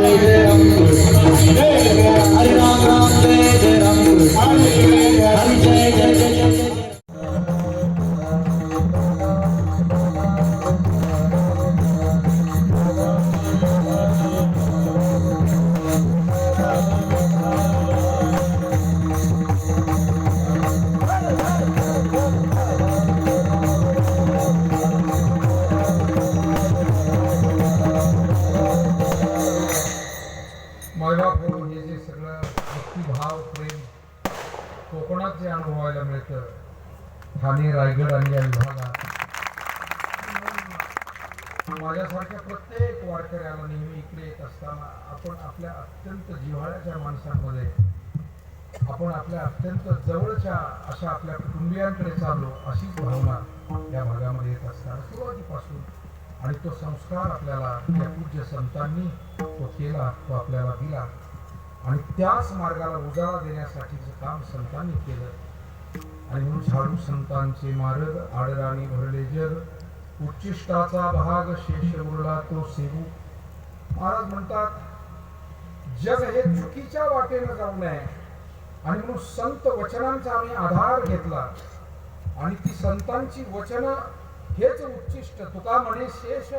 जय जय ठाणे रायगड आणि या विभागात. माझ्यासारख्या प्रत्येक वारकऱ्याला नेहमी इकडे येत असताना आपण आपल्या अत्यंत जिव्हाळ्याच्या माणसांमध्ये आपण आपल्या अत्यंत जवळच्या अशा आपल्या कुटुंबियांकडे चाललो अशीच भावना या भागामध्ये येत असताना सुरुवातीपासून. आणि तो संस्कार आपल्याला त्या पूज्य संतांनी तो केला तो आपल्याला दिला. आणि त्याच मार्गाला उजाळा देण्यासाठीचं काम संतांनी केलं. म्हणून झाडू संतांचे मार्ग आडराणी भरले जग. उच्चिष्टाचा भाग शेष उरला तो सेवू. महाराज म्हणतात जग हे चुकीच्या वाटेनं जाऊ नये आणि म्हणून संत वचनांचा आम्ही आधार घेतला. आणि ती संतांची वचन हेच उच्चिष्ट. तुका म्हणे शेष.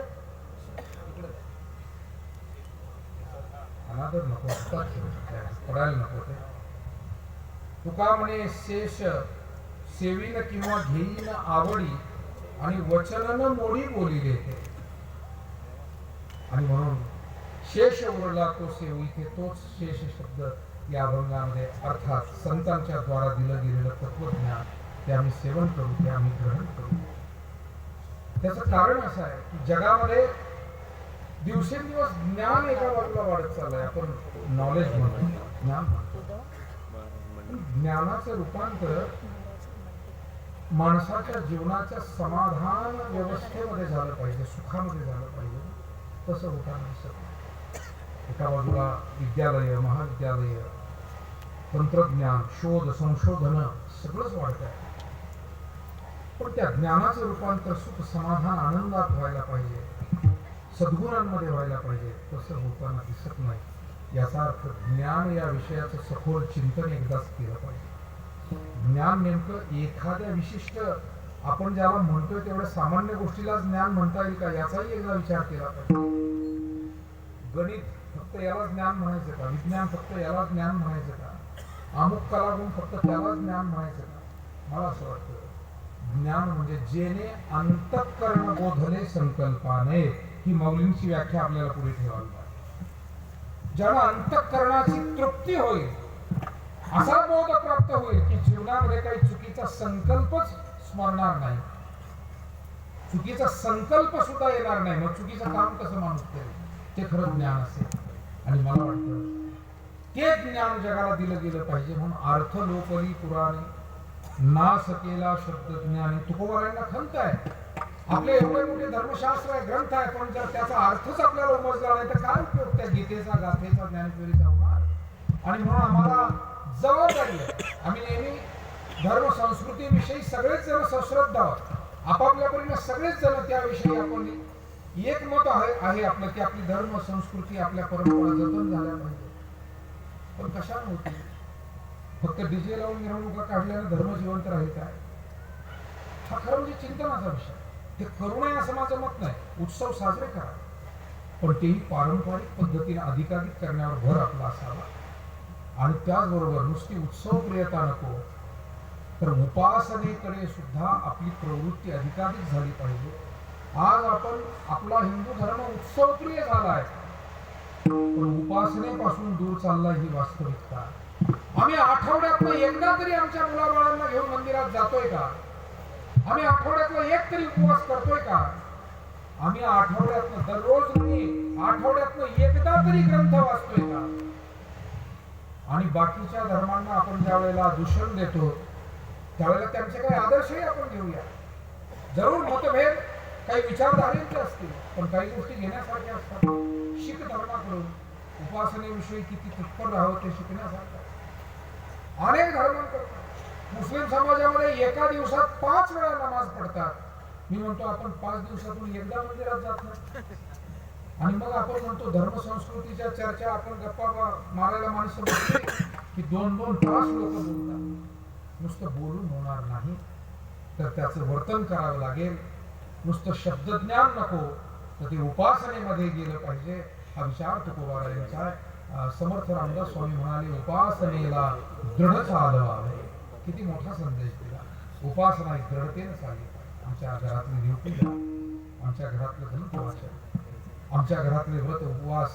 अनादर नको पडायला नको ते. तुका म्हणे शेष. सेवीन किंवा घेईन आवडी आणि वचनानं मोडी बोलिले आणि म्हणून शेष उरला तो सेव इथे तोच शेष शब्द या अभंगामध्ये अर्थात संतांच्या द्वारा दिलं गेलेलं तत्वज्ञान ते आम्ही सेवन करू ते आम्ही ग्रहण करू. त्याचं कारण असं आहे की जगामध्ये दिवसेंदिवस ज्ञान एका बाजूला वाढत चाललंय. आपण नॉलेज म्हणतो ज्ञान म्हणतो. ज्ञानाचं रूपांतर माणसाच्या जीवनाच्या समाधान व्यवस्थेमध्ये झालं पाहिजे सुखामध्ये झालं पाहिजे. तसं होताना दिसत नाही. एका बाजूला विद्यालय महाविद्यालय तंत्रज्ञान शोध संशोधन सगळंच वाढत आहे पण त्या ज्ञानाचं रूपांतर सुख समाधान आनंदात व्हायला पाहिजे. सद्गुणांमध्ये व्हायला पाहिजे. तसं होताना दिसत नाही. याचा अर्थ ज्ञान या विषयाचं सखोल चिंतन एकदाच केलं पाहिजे. ज्ञान नेमकं एखाद्या विशिष्ट आपण ज्याला म्हणतोय तेवढ्या सामान्य गोष्टीला ज्ञान म्हणता येईल का? याचाही एकदा विचार केला पाहिजे. गणित फक्त याला ज्ञान म्हणायचं का? विज्ञान फक्त याला ज्ञान म्हणायचं का? अमुक कलागुण फक्त त्याला ज्ञान म्हणायचं का? मला असं वाटतं. ज्ञान म्हणजे जेने अंतःकरण बोधले संकल्पाने ही मौलींची व्याख्या आपल्याला पुढे ठेवावी लागते. ज्याला अंतःकरणाची तृप्ती होईल असा बोध प्राप्त होईल की जीवनामध्ये काही चुकीचा संकल्पच स्मरणार नाही. चुकीचा संकल्प सुद्धा येणार नाही. मग चुकीचं काम कसं माणूस करेल? ते खरं ज्ञान असेल. आणि मला वाटतं ते ज्ञान जगाला दिलं गेलं पाहिजे म्हणून अर्थ लोकली पुराणे ना सकेला शब्द ज्ञानी. तुकोबारांना खंत आहे. आपले एवढे मोठे धर्मशास्त्र आहे ग्रंथ आहे पण जर त्याचा अर्थच आपल्याला उमजला नाही तर काय उपयोग त्या गीतेचा गाथेचा ज्ञानेश्वरीचा होणार? आणि म्हणून आम्हाला जबाबदारी आहे आम्ही नेहमी धर्म संस्कृतीविषयी सगळेच जण सश्रद्ध आहोत. आपापल्या परीने सगळेच जण त्याविषयी आपण एक मत आहे आहे आपलं की आपली धर्म संस्कृती आपल्या परंपरा जतन झाल्या पाहिजे. पण कशा नव्हती फक्त डीजे लावून मिरवणुका काढल्यानं धर्म जिवंत राहील काय? हा खरं म्हणजे चिंतनाचा विषय. ते करू नये असं माझं मत नाही. उत्सव साजरे करा. पण तेही पारंपरिक पद्धतीने अधिकाधिक करण्यावर भर आपला असावा. आणि त्याचबरोबर नुसती उत्सव प्रियता नको. तर उपासनेकडे सुद्धा आपली प्रवृत्ती अधिकाधिक झाली पाहिजे. आज आपण आपला हिंदू धर्म उत्सवप्रिय झालाय. पण उपासनेपासून दूर चालला ही वास्तविकता. आम्ही आठवड्यातनं एकदा तरी आमच्या मुलाबाळांना घेऊन मंदिरात जातोय का? आम्ही आठवड्यातला एक तरी उपवास करतोय का? आम्ही आठवड्यातनं दररोज नाही आठवड्यातनं एकदा तरी ग्रंथ वाचतोय का? आणि बाकीच्या धर्मांना आपण ज्या वेळेला दूषण देतो त्यावेळेला त्यांचे काही आदर्शही आपण घेऊया. जरूर मतभेद काही विचारधारेचे असतील पण काही गोष्टी घेण्यासारख्या असतात. शीख धर्माकडून उपासनेविषयी किती तत्पर राहावं ते शिकण्यासारखं अनेक धर्मांकडून. मुस्लिम समाजामध्ये एका दिवसात पाच वेळा नमाज पडतात. मी म्हणतो आपण पाच दिवसातून एकदा मंदिरात जात नाही. आणि मग आपण म्हणतो धर्म संस्कृतीच्या चर्चा आपण गप्पा मारायला माणसं की दोन दोन तास लोक बोलतात. नुसतं बोलून होणार नाही. तर त्याचं वर्तन करावं लागेल. नुसतं शब्दज्ञान नको तर ते उपासनेमध्ये गेलं पाहिजे. हा विचार तुकोबारायांचा यांचा समर्थ रामदास स्वामी म्हणाले उपासनेला दृढ चालवावे किती मोठा संदेश दिला. उपासना ही दृढतेनं चालली आमच्या घरातली आमच्या घरातलं धन वाचन आमच्या घरातले व्रत उपवास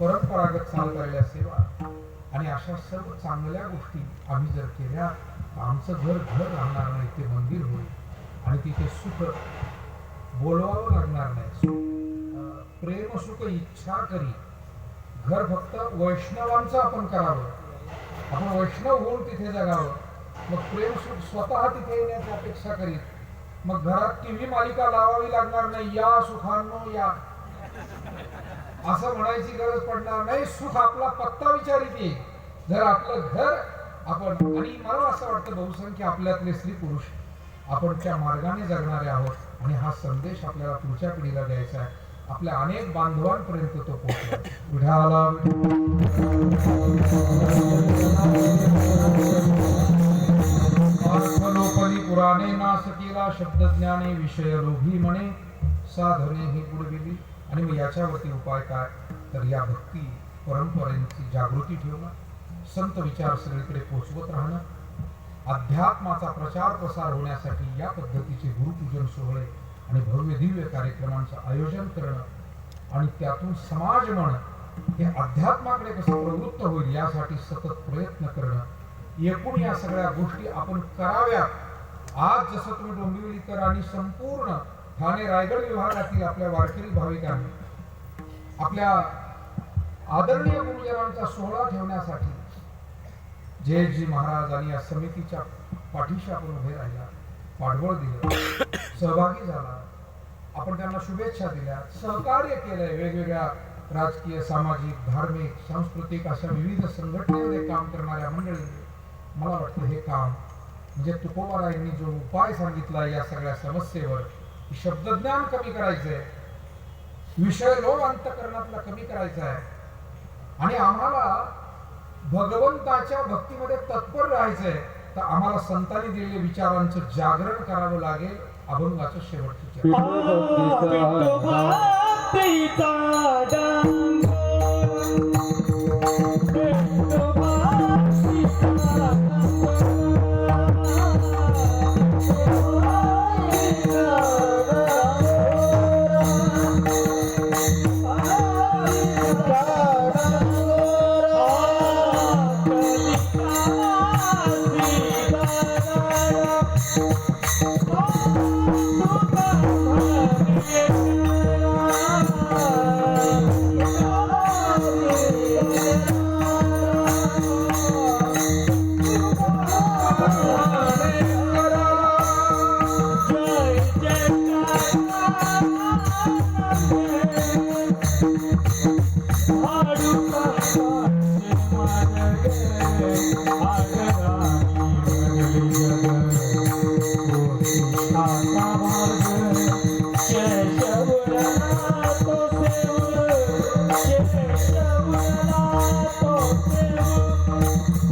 परंपरागत चालणाऱ्या सेवा आणि अशा सर्व चांगल्या गोष्टी आम्ही जर केल्या तर आमचं घर घर राहणार नाही ते मंदिर होईल. आणि तिथे सुख बोलवावं लागणार नाही. सुख, प्रेम सुख इच्छा करी. घर फक्त वैष्णवांचं आपण करावं. आपण वैष्णव होऊन तिथे जगावं. मग प्रेम सुख स्वतः तिथे येण्याची अपेक्षा करीत. मग घरात टीव्ही मालिका लावावी लागणार नाही या सुखांनो या. असं म्हणायची गरज पडणार नाही. सुख आपला पत्ता विचारित येईल जर आपलं घर आपण आणि मला असं वाटतं बहुसंख्य आपल्यातले स्त्री पुरुष आपण त्या मार्गाने जगणारे आहोत आणि हा संदेश आपल्याला पुढच्या पिढीला द्यायचा आहे. आपल्या अनेक बांधवांपर्यंत तो पोहोचला. पुराणे नासकीला शब्दज्ञाने विषय लोभी म्हणे साधने ही पुढविली आणि मग याच्यावरती उपाय काय? तर या भक्ती परंपरेची जागृती ठेवणं संत विचार सगळीकडे पोचवत राहणं अध्यात्माचा प्रचार प्रसार होण्यासाठी या पद्धतीचे गुरुपूजन सोहळे आणि भव्य दिव्य कार्यक्रमांचं आयोजन करणं आणि त्यातून समाज म्हण हे अध्यात्माकडे कसं प्रवृत्त होईल यासाठी सतत प्रयत्न करणं. एकूण या सगळ्या गोष्टी आपण कराव्यात. आज जसं तुम्ही डोंबिवलीकर आणि संपूर्ण ठाणे रायगड विभागातील आपल्या वारकरी भाविकांनी आपल्या आदरणीय गुरुजनांचा सोहळा ठेवण्यासाठी जयजी महाराज आणि या समितीच्या पाठीशी आपण उभे राहिला पाठबळ दिलं सहभागी झाला. आपण त्यांना शुभेच्छा दिल्या. सहकार्य केलंय वेगवेगळ्या राजकीय सामाजिक धार्मिक सांस्कृतिक अशा विविध संघटनेमध्ये काम करणाऱ्या मंडळींनी मला वाटतं हे काम म्हणजे तुकोबारायांनी जो उपाय सांगितला या सगळ्या समस्येवर शब्दज्ञान कमी करायचंय विषय लोभ अंतकरणातला कमी करायचा आहे आणि आम्हाला भगवंताच्या भक्तीमध्ये तत्पर राहायचंय तर आम्हाला संतांनी दिलेल्या विचारांचं जागरण करावं लागेल अभंगाचं शेवटचं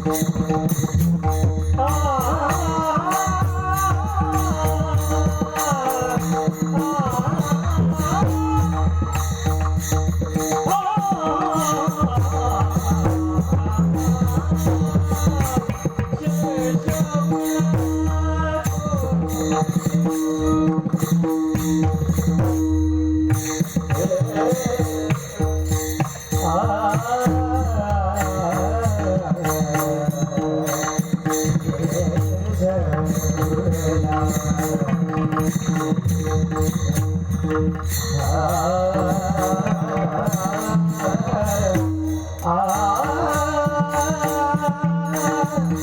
चर्चा.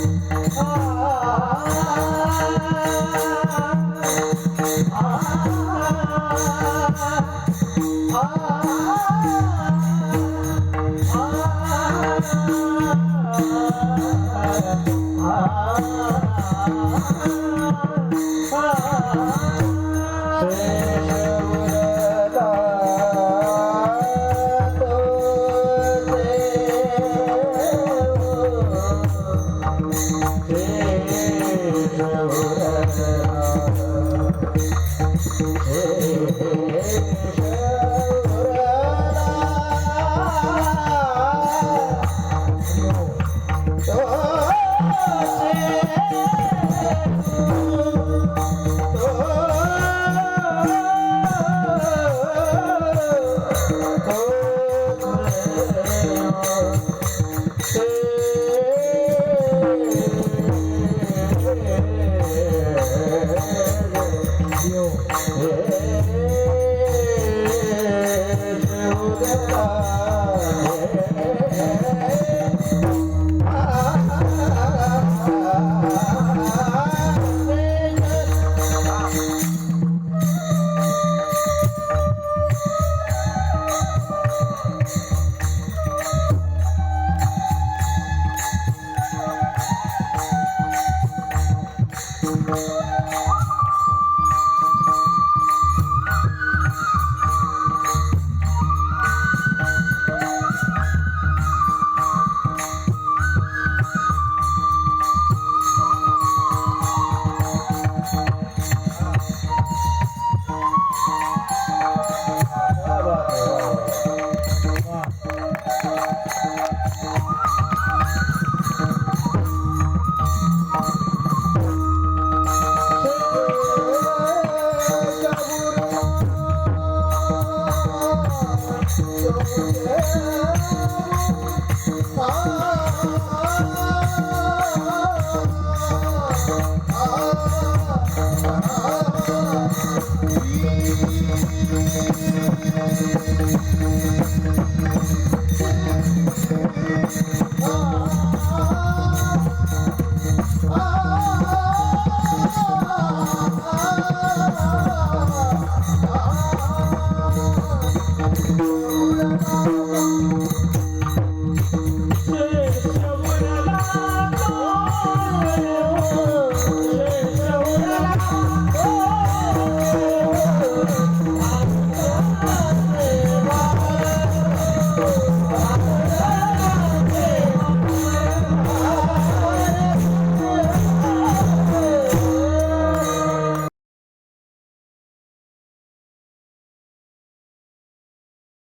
Oh. Oh.